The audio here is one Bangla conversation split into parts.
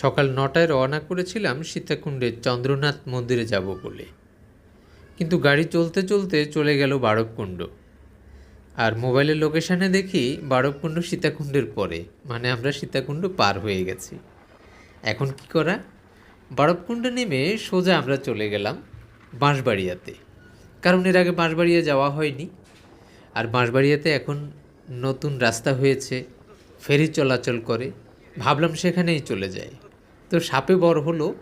সকাল নটায় রওনা করেছিলাম সীতাকুণ্ডের চন্দ্রনাথ মন্দিরে যাব বলে। কিন্তু গাড়ি চলতে চলতে চলে গেল বারবকুণ্ড। আর মোবাইলের লোকেশানে দেখি বারবকুণ্ড সীতাকুণ্ডের পরে মানে আমরা সীতাকুণ্ড পার হয়ে গেছি। এখন কি করা? বারবকুণ্ডে নেমে সোজা আমরা চলে গেলাম বাঁশবাড়িয়াতে। কারণ এর আগে বাঁশবাড়িয়া যাওয়া হয়নি। আর বাঁশবাড়িয়াতে এখন নতুন রাস্তা হয়েছে, ফেরি চলাচল করে। ভাবলাম সেখানেই চলে যাই। তো সাপে বড় হলো,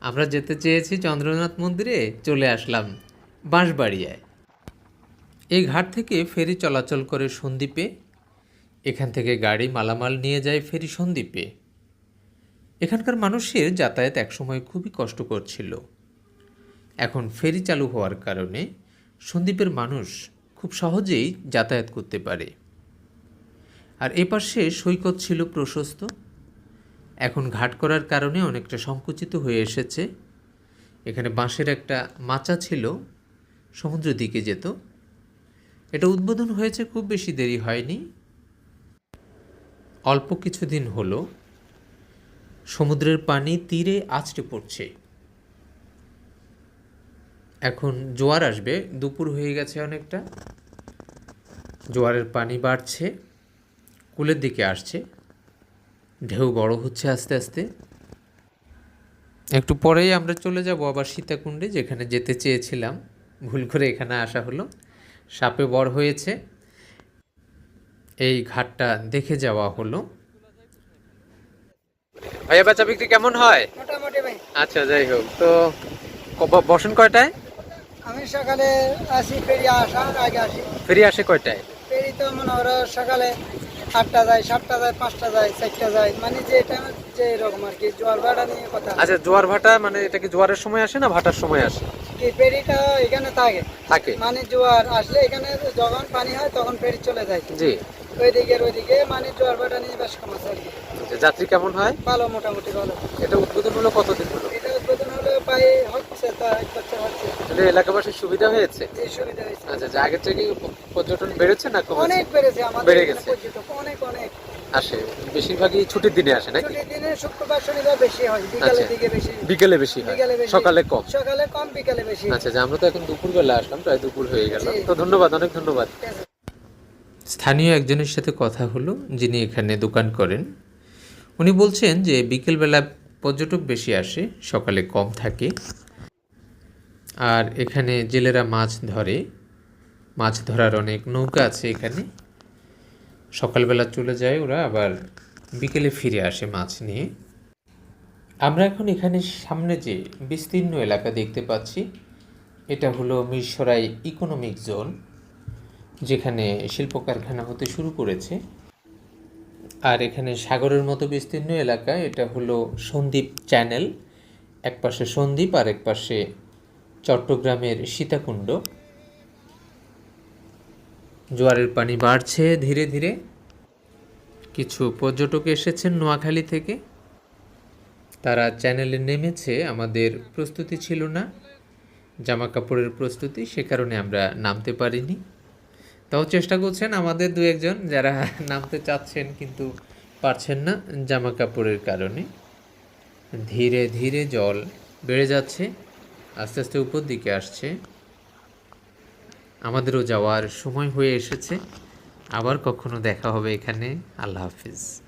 আমরা যেতে চেয়েছি চন্দ্রনাথ মন্দিরে, চলে আসলাম বাঁশবাড়িয়ায়। এই ঘাট থেকে ফেরি চলাচল করে সন্দ্বীপে, এখান থেকে গাড়ি মালামাল নিয়ে যায় ফেরি সন্দ্বীপে। এখানকার মানুষের যাতায়াত একসময় খুবই কষ্টকর ছিল। এখন ফেরি চালু হওয়ার কারণে সন্দ্বীপের মানুষ খুব সহজেই যাতায়াত করতে পারে। আর এপাশে সৈকত ছিল প্রশস্ত এখন ঘাট করার কারণে অনেকটা সংকুচিত হয়ে এসেছে। এখানে বাঁশের একটা মাচা ছিল, সমুদ্র দিকে যেত। এটা উদ্বোধন হয়েছে খুব বেশি দেরি হয়নি। অল্প কিছুদিন হলো। সমুদ্রের পানি তীরে আছড়ে পড়ছে। এখন জোয়ার আসবে, দুপুর হয়ে গেছে অনেকটা। জোয়ারের পানি বাড়ছে, কুলের দিকে আসছে। ঢেউ বড় হচ্ছে আস্তে আস্তে। একটু পরেই আমরা চলে যাব আবার সীতাকুণ্ডে যেখানে যেতে চেয়েছিলাম। ভুল করে এখানে আসা হলো। সাপে বড় হয়েছে। এই ঘাটটা দেখে যাওয়া হলো। ভাইয়া বেচা বিক্রি কেমন হয়? মোটামুটি ভাই। আচ্ছা যাই হোক। তো বসেন কয়টায়? আমি সকালে আসি ফেরি আসার আগে আসি। ফেরি আসে কয়টায়? ফেরি তো মনে করো সকালে আটটা যায় সাতটা যায় পাঁচটা যায় চারটা যায় মানে যে টাইমে যে রকম আর কি জোয়ার ভাড়া নিয়ে কথা আচ্ছা জোয়ার ভাটা মানে এটা কি জোয়ারের সময় আসে না ভাটার সময় আসে? কি ফেরিটা এখানে থাকে? থাকে। মানে জোয়ার আসলে এখানে যখন পানি হয় তখন ফেরি চলে যায়। জি। ওইদিকে ওইদিকে মানে জোয়ার ভাড়া নিয়ে বেশ কম আছে আর কি। আচ্ছা, যাত্রী কেমন হয়? ভালো মোটামুটি ভালো। এটা উদ্বোধন হলো কতদিন হলে? প্রায় হচ্ছে তো হচ্ছে। এটা এলাকাবাসীর সুবিধা হয়েছে? সুবিধা হয়েছে। আচ্ছা আচ্ছা আগের থেকে পর্যটন বেড়েছে না কমেছে? অনেক বেড়েছে আমাদের বেড়ে গেছে। অনেক অনেক। আসে বেশিরভাগই ছুটির দিনে আসে নাকি? ছুটির দিনে শুক্রবার শনিবার বেশি হয় বিকালের আচ্ছা। দিকে বেশি। বিকেলে বেশি হয় সকালে কম। সকালে কম বিকালে বেশি। আচ্ছা আচ্ছা আমরা তো এখন দুপুরবেলা আসলাম প্রায় দুপুর হয়ে গেল। তো ধন্যবাদ অনেক ধন্যবাদ। স্থানীয় একজনের সাথে কথা হলো যিনি এখানে দোকান করেন। উনি বলছেন যে বিকেলবেলা পর্যটক বেশি আসে, সকালে কম থাকে। আর এখানে জেলেরা মাছ ধরে। মাছ ধরার অনেক নৌকা আছে এখানে। সকালবেলা চলে যায় ওরা, আবার বিকেলে ফিরে আসে মাছ নিয়ে। আমরা এখন এখানে সামনে যে বিস্তীর্ণ এলাকা দেখতে পাচ্ছি, এটা হলো মিরসরাই ইকোনমিক জোন, যেখানে শিল্প কারখানা হতে শুরু করেছে। আর এখানে সাগরের মতো বিস্তীর্ণ এলাকা, এটা হলো সন্দ্বীপ চ্যানেল। এক পাশে সন্দ্বীপ আর এক পাশে চট্টগ্রামের সীতাকুণ্ড। জোয়ারের পানি বাড়ছে ধীরে ধীরে। কিছু পর্যটক এসেছেন নোয়াখালী থেকে। তারা চ্যানেলে নেমেছে, আমাদের প্রস্তুতি ছিল না। জামা কাপড়ের প্রস্তুতি, সে কারণে আমরা নামতে পারিনি। তাও চেষ্টা করছেন আমাদের দু একজন যারা নামতে চাচ্ছেন কিন্তু পারছেন না জামা কাপড়ের কারণে। ধীরে ধীরে জল বেড়ে যাচ্ছে, আস্তে আস্তে উপর দিকে আসছে। আমাদেরও যাওয়ার সময় হয়ে এসেছে। আবার কখনো দেখা হবে এখানে। আল্লাহ হাফিজ।